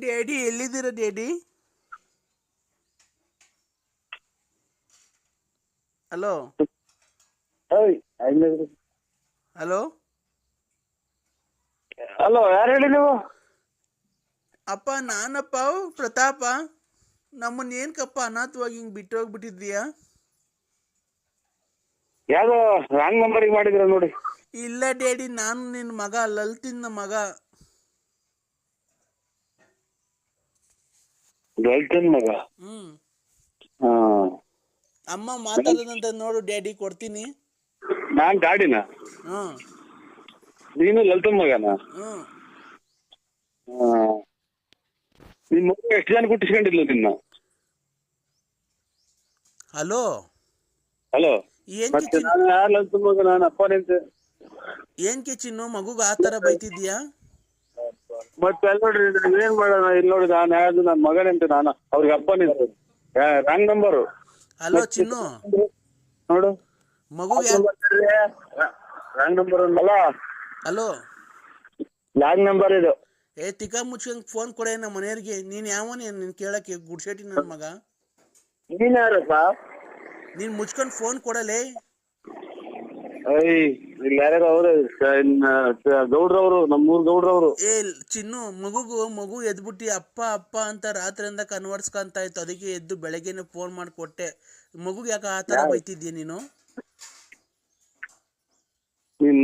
Daddy ಎಲ್ಲಿದ್ದೀರ daddy hello? Hello? Hello ಯಾರು ಹೇಳಿ ನೀವು? ಅಪ್ಪ ನಾನಪ್ಪ ಪ್ರತಾಪ. ನಮ್ಮನ್ನ ಏನ್ಕಪ್ಪ ಅನಾಥವಾಗಿ ಹಿಂಗ್ ಬಿಟ್ಟು ಹೋಗ್ಬಿಟ್ಟಿದ್ಯಾ ಯಾವ್ದೋ ರಾಂಗ್ ನಂಬರ್ ಮಾಡಿದ್ರ ನೋಡಿ. ಇಲ್ಲ ಡ್ಯಾಡಿ ನಾನು ನಿನ್ನ ಮಗ ಲಲ್ತಿನ ಮಗ. ಗೆಲ್ತನ್ ಮಗ. ಹ್ಮ್. ಹಾ. ಅಮ್ಮ ಮಾತಾಡದಂತ ನೋಡು ಡ್ಯಾಡಿ ಕೊಡ್ತೀನಿ. ನಾನ್ ಗಾಡಿನ ಹ್ಮ್. ನೀನು ಲಲ್ತನ್ ಮಗನ? ಹ್ಮ್. ನಿಮ್ ಮಗ ಎಷ್ಟು ಜನ ಕುಟ್ಟಿಸ್ಕೊಂಡಿಲ್ಲ ನಿನ್ನ? ಹಲೋ? ಹಲೋ? ಏನ್ ಮತ್ತೆ ಕಿಚಿನ್? ನಾನು ಯಾರು ಲಲ್ತನ್ ಮಗ? ನಾನು ಅಪ್ಪನೇ ಅಂತ ಏನ್ ಕಿಚಿನ್ನು? ಮಗುಗ ಆ ತರ ಬೈತಿದ್ಯಾ ಮತ್ತೆ ಅಲ್ಲಿ ನೋಡ್ರಿ ನಾನ್ ಏನ್ ಮಾಡೋಣ ಇಲ್ಲಿ ನೋಡಿ ನಾನು ಯಾವ್ದು ನನ್ನ ಮಗನಂತೆ ನಾನು. ಅವ್ರಿಗೆ ಅಪ್ಪನೇ ರಾಂಗ್ ನಂಬರ್ ಹಲೋ ಚಿನ್ನು. ನೋಡು. ಮಗು ರಾಂಗ್ ನಂಬರ್ ಅಲ್ಲ. ಹಲೋ ಲಾಂಗ್ ನಂಬರ್ ಇದು. ಏ ತಿಕ್ಕ ಮುಚ್ಕೊಂಡ್ ಫೋನ್ ಕೊಡೆ ನಮ್ಮ ಮನೆಯವ್ರಿಗೆ. ನೀನ್ ಯಾವ ನೀನ್ ಕೇಳಕ್ಕೆ ಗುಡ್ಶೆಟ್ಟಿ ನನ್ನ ಮಗ? ನೀನ್ ಯಾರಪ್ಪ? ನೀನ್ ಮುಚ್ಕೊಂಡ್ ಫೋನ್ ಕೊಡಲೇ. ಏಯ್ ಇಲ್ಲಿ ಯಾರ್ಯಾರು ಅವ್ರು? ಗೌಡ್ರವ್ರು ನಮ್ಮೂರ್ ಗೌಡ್ರವ್ರು. ಏ ಚಿನ್ನು ಮಗುಗು ಮಗು ಎದ್ಬಿಟ್ಟು ಅಪ್ಪ ಅಪ್ಪ ಅಂತ ರಾತ್ರಿಯಿಂದ ಕನ್ವರ್ಸ್ಕೊಂತ ಇತ್ತು. ಅದಕ್ಕೆ ಎದ್ದು ಬೆಳಗ್ಗೆನೆ ಫೋನ್ ಮಾಡಿ ಕೊಟ್ಟೆ. ಮಗುಗೆ ಯಾಕೆ ಆತರ ಬೈತಿದ್ಯ ಬೈತಿದ್ಯಾ ನೀನು? ನಿನ್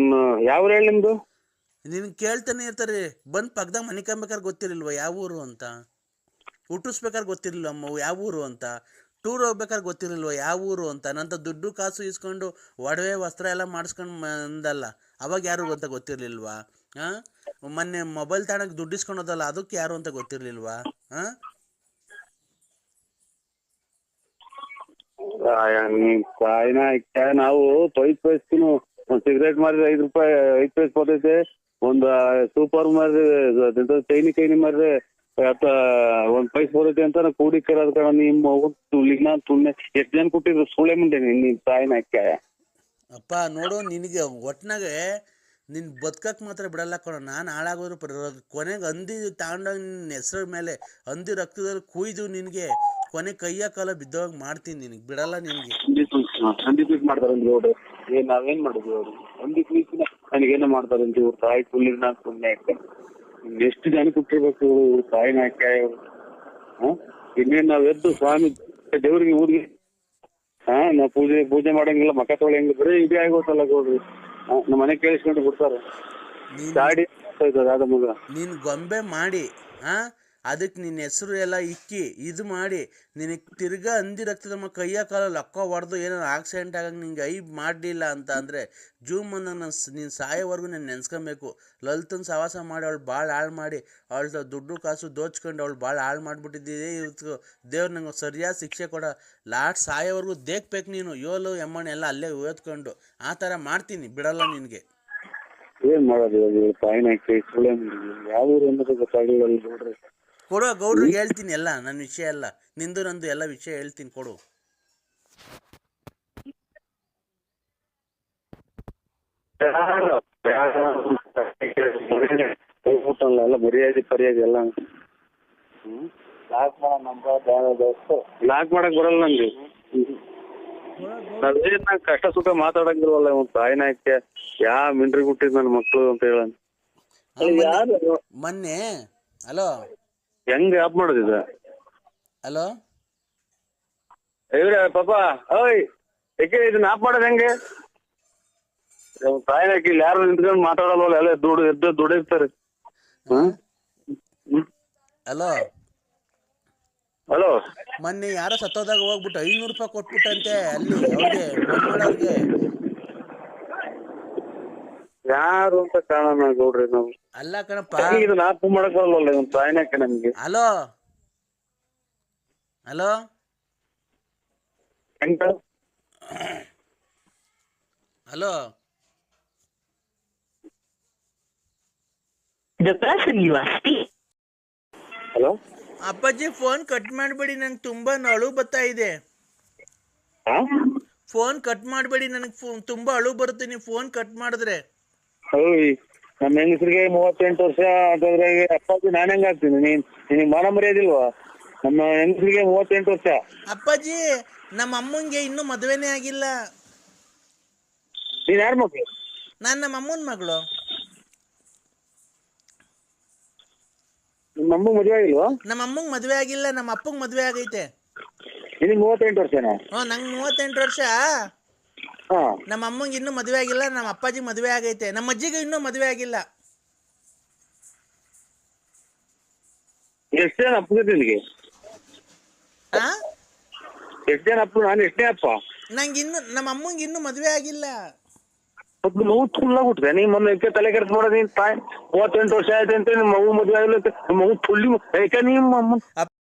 ಯಾವ ಹೇಳಿ ನಿಮ್ದು? ನಿನ್ ಕೇಳ್ತಾನೆ ಇರ್ತಾರೆ. ಬಂದ್ ಪಕ್ಕದಾಗ ಮನೆ ಕಂಬೇಕಾದ್ರೆ ಗೊತ್ತಿರಲಿಲ್ವ ಯಾವ ಊರು ಅಂತ? ಹುಟ್ಟಿಸ್ಬೇಕಾದ್ರೆ ಗೊತ್ತಿರಲಿಲ್ಲ ಅಮ್ಮ ಯಾವ ಊರು ಅಂತ? ಟೂರ್ ಹೋಗ್ಬೇಕಾದ್ರೆ ಗೊತ್ತಿರಲಿಲ್ವ, ಯಾವ ಊರು ಅಂತ. ನಂತ ದುಡ್ಡು ಕಾಸು ಇಸ್ಕೊಂಡು ಒಡವೆ, ವಸ್ತ್ರ ಎಲ್ಲ ಮಾಡಿಸ್ಕೊಂಡು ಬಂದಲ್ಲ. ಅವಾಗ ಯಾರು ಅಂತ ಗೊತ್ತಿರಲಿಲ್ವಾ? ಹಾಂ ಮೊನ್ನೆ ಮೊಬೈಲ್ ತಾಣಕ್ಕೆ ದುಡ್ಡು ಇಸ್ಕೊಂಡೋದಲ್ಲ ಅದಕ್ಕೆ ಯಾರು ಅಂತ ಗೊತ್ತಿರಲಿಲ್ವಾ? ಹಾಂ ನಾವು ಪೈಪ್ ಪೈಸ್ತೀನಿ ಒಂದ್ ಸಿಗರೇಟ್ ಮಾರಿದ್ರೆ ಐದು ರೂಪಾಯಿ, ಐದು ಪೈಸ್ ಬರ್ತೈತೆ. ಒಂದು ಸೂಪರ್ ಮಾರಿದ್ರೆ ಚೈನಿ ಕೈನಿ ಮಾರಿದ್ರೆ ಅತ್ತ ಒಂದ್ ಪೈಸ್ ಬರುತ್ತೆ ಅಂತ ಕೂಡಿಕರ ನಿಮ್ಮ ತುಳಿಗ್ನ ತುಳ್ನೆ ಎಷ್ಟ್ ಜನ ಕೊಟ್ಟಿದ್ರು? ಸುಳೆ ಮುಂದೆ ನಿನ್ ತಾಯಿನ ಅಕ್ಕ ಅಪ್ಪ ನೋಡು ನಿನಗೆ ಒಟ್ನಾಗೆ ನಿನ್ ಬದ್ಕಕ್ ಮಾತ್ರ ಬಿಡಲ್ಲ ಕಣ. ನಾನು ಹಾಳಾಗೋದ್ರು ಕೊನೆಗ್ ಕೊನೆಗೆ ಅಂದಿ ತಗೊಂಡೋಗಿ ನಿನ್ನ ಹೆಸರ ಮೇಲೆ ಅಂದಿ ರಕ್ತದಲ್ಲಿ ಕುಯ್ದು ನಿನಗೆ ಕೊನೆ ಕೈಯ ಕಾಲ ಬಿದ್ದೋಗ ಮಾಡ್ತೀನಿ ನಿನಗೆ. ಬಿಡಲ್ಲ ನಿನ್ಗೆ. ಪೀಸ್ ಮಾಡ್ತಾರೆ ನೋಡು ಏನ್ ನಾವೇನ್ ಮಾಡಿದ್ವಿ ಅವ್ರು? ಅಂದಿ ಪೀಸ್ ನನಗೇನೋ ಮಾಡ್ತಾರೆ ಅಂತ ಇವ್ರ ತಾಯಿ ತುಳಿನ ಸುಮ್ಮನೆ ಎಷ್ಟು ಜನ ಕೊಟ್ಟಿರ್ಬೇಕು ಸಾಯಿನ ಇವ್ರು? ಇನ್ನೇನ್ ನಾವ್ ಎದ್ದು ಸ್ವಾಮಿ ದೇವ್ರಿಗೆ ಊರಿಗೆ ಹಾ ನಾವ್ ಪೂಜೆ ಪೂಜೆ ಮಾಡಂಗಿಲ್ಲ ಮಕ ತೊಳೆಯಂಗಿಲ್ಲ ಬರೀ ಇದೇ ಆಗೋತಲ್ಲ ಗೌಡ್ರಿ. ಹಾ, ನಮ್ಮ ಮನೆ ಕೇಳಿಸ್ಕೊಂಡು ಬಿಡ್ತಾರೆ. ಗಾಡಿ ಅದ ಮಗ. ನೀನ್ ಗೊಂಬೆ ಮಾಡಿ ಆ ಅದಕ್ಕೆ ನಿನ್ನ ಹೆಸರು ಎಲ್ಲ ಇಕ್ಕಿ, ಇದು ಮಾಡಿ. ನಿನಗೆ ತಿರ್ಗಾ ಹಂದಿ ರಕ್ತದ ಮ, ಕೈಯ ಕಾಲ ಲಕ್ಕ ಹೊಡೆದು ಏನೋ ಆಕ್ಸಿಡೆಂಟ್ ಆಗಂಗೆ ನಿಂಗೆ ಐ ಮಾಡಲಿಲ್ಲ ಅಂತ ಅಂದರೆ ಜೂಮ್ ಅನ್ನ ನಾನು ನೀನು ಸಾಯೋವರೆಗೂ ನಾನು ನೆನ್ಸ್ಕೊಬೇಕು. ಲಲಿತನ ಸವಾಸ ಮಾಡಿ ಅವಳು ಭಾಳ ಹಾಳು ಮಾಡಿ. ಅವಳ ದುಡ್ಡು ಕಾಸು ದೋಚ್ಕೊಂಡು ಅವಳು ಭಾಳ ಹಾಳು ಮಾಡಿಬಿಟ್ಟಿದ್ದೇ ಇವತ್ತು ದೇವ್ರು ನಂಗೆ ಸರಿಯಾದ ಶಿಕ್ಷೆ ಕೊಡ. ಲಾಟ್ ಸಾಯೋವರೆಗೂ ದೇಖ್ಬೇಕು ನೀನು. ಯೋಲು, ಎಮ್ಮಣ್ಣೆ ಎಲ್ಲ ಅಲ್ಲೇ ಓದ್ಕೊಂಡು. ಆ ಥರ ಮಾಡ್ತೀನಿ. ಬಿಡಲ್ಲ ನಿನಗೆ. ಏನ್ ಮಾಡೋದು ಇವಾಗ? ಫೈನ್ ಅಕ್ಕ ಸುಳ್ಳೆ ಯಾವ ಊರು ಅನ್ನೋದು ಗೊತ್ತಾಗಲಿಲ್ಲ. ಅಲ್ಲಿ ನೋಡ್ರಿ. ಕೊಡು ಗೌಡ್ರಿಗೆ ಹೇಳ್ತೀನಿ ಎಲ್ಲ ನನ್ನ ವಿಷಯ ಎಲ್ಲ. ನಿಂದು ನಂದು ಎಲ್ಲ ವಿಷಯ ಹೇಳ್ತೀನಿ ಕೊಡು. ಎಲ್ಲ ಮರ್ಯಾದೆ ಪರ್ಯಾದೆ ಎಲ್ಲ ಲಾಕ್ ಮಾಡಕ್ ಬರಲ್ಲ ನಂಗೆ. ಅದೇನ್ ನಂಗ್ ಕಷ್ಟ ಸುಖ ಮಾತಾಡಂಗಿಲ್ವಲ್ಲ ಇವ್ನ್ ತಾಯಿನ ಹಾಕಿ ಯಾ ಮಿಂಡ್ರಿ ಹುಟ್ಟಿದ್ ನನ್ನ ಮಕ್ಳು ಅಂತ ಹೇಳ ಮೊನ್ನೆ ಹಲೋ. ಹೆಂಗ್ ಆಪ್ ಮಾಡೋದಿದ ಹಲೋ? ಇವ್ರೆ ಪಾಪ ಓಯ್ ಏಕೆ ಇದನ್ನ ಆಪ್ ಮಾಡೋದ್ ಹೆಂಗೆ? ಇವ್ನ್ ತಾಯಿನ ಹಾಕಿ ಇಲ್ಲಿ ಯಾರು ನಿಂತ್ಕೊಂಡು ಮಾತಾಡಲ್ವಲ್ಲ ಎಲ್ಲ ದುಡ್ಡು ಎದ್ದು ದುಡಿರ್ತಾರೆ ಹಲೋ? ಹಲೋ? ಮೊನ್ನೆ ಯಾರೋ ಸತ್ತೋದಾಗ ಹೋಗ್ಬಿಟ್ಟು ಐನೂರು ರೂಪಾಯಿ ಕೊಟ್ಬಿಟ್ಟಂತೆ ಅಲ್ಲಿ ಅವ್ರಿಗೆ ಯಾರು ಅಂತ ಕಾಣೋಣ ನೋಡ್ರಿ ನಾವು. ಅಲ್ಲ ಕಣಪ್ಪ. ಮಾಡಕ್ ಇವ್ನ್ ನಮ್ಗೆ? Hello? Hello? Hello? The person you are speaking. Hello? ಅಪ್ಪಾಜಿ ಫೋನ್ ಕಟ್ ಮಾಡಬೇಡಿ ನಂಗೆ ತುಂಬಾ ಅಳು ಬರ್ತಾ ಇದೆ. ಫೋನ್ ಕಟ್ ಮಾಡಬೇಡಿ ನನಗೆ ಫೋನ್ ತುಂಬ ಅಳು ಬರುತ್ತೆ ನೀವು ಫೋನ್ ಕಟ್ ಮಾಡಿದ್ರೆ. ನಮ್ಮ ಹೆಂಗಸರಿಗೆ ಮೂವತ್ತೆಂಟು ವರ್ಷ ಅಂತಂದ್ರೆ ಅಪ್ಪಾಜಿ ನಾನು ಹೆಂಗ ಆಗ್ತೀನಿ? ನೀನ್ ನಿನಗೆ ಮಾನ ಮರ್ಯಾದಿಲ್ವಾ? ನಮ್ಮ ಹೆಂಗಸರಿಗೆ ಮೂವತ್ತೆಂಟು ವರ್ಷ. ಅಪ್ಪಾಜಿ ನಮ್ಮ ಅಮ್ಮಂಗೆ ಇನ್ನೂ ಮದುವೆನೇ ಆಗಿಲ್ಲ. ನೀನ್ ಯಾರ ಮಕ್ಳು ನಾನು ನಮ್ಮ ಅಮ್ಮನ ಮಗಳು. ನಿಮ್ಮ ಅಮ್ಮ ಮದುವೆ ಆಗಿಲ್ವಾ? ನಮ್ಮ ಅಮ್ಮಂಗೆ ಮದುವೆ ಆಗಿಲ್ಲ ನಮ್ಮ ಅಪ್ಪಂಗೆ ಮದುವೆ ಆಗೈತೆ. ನಿನಗೆ ಮೂವತ್ತೆಂಟು ವರ್ಷನಾ? ಹ್ಞೂ ನಂಗೆ ಮೂವತ್ತೆಂಟು ವರ್ಷ. ನಮ್ಮ ಅಮ್ಮಂಗೆ ಇನ್ನೂ ಮದುವೆ ಆಗಿಲ್ಲ ನಮ್ಮ ಅಪ್ಪಾಜಿ ಮದುವೆ ಆಗೈತೆ. ನಮ್ಮ ಅಜ್ಜಿಗೆ ಇನ್ನೂ ಮದುವೆ ಆಗಿಲ್ಲ. ಎಷ್ಟು ಜನ ಅಪ್ಪ ನಿನಗೆ ಆ? ಎಷ್ಟು ಜನ ಅಪ್ಪ? ನಾನು ಎಷ್ಟೇ ಅಪ್ಪ? ನಂಗೆ ಇನ್ನು ನಮ್ಮ ಅಮ್ಮಂಗೆ ಇನ್ನೂ ಮದುವೆ ಆಗಿಲ್ಲ. ಮತ್ತು ನೋವು ಫುಲ್ಲಾಗ್ಬಿಟ್ಟಿದೆ ನೀ ಮೊನ್ನೆ ಯಾಕೆ ತಲೆ ಕೆಡ್ಸ್ ಮಾಡೋದು ನೀನ್ ತಾಯಿ ಮೂವತ್ತೆಂಟು ವರ್ಷ ಆಯ್ತು ಅಂತ ನಿಮ್ಮ ಮಗು ಮದುವೆ ಆಗಿಲ್ಲ ಅಂತ ಮಗು ಫುಲ್ಲಿ ಯಾಕೆ ನಿಮ್ಮ ಅಮ್ಮ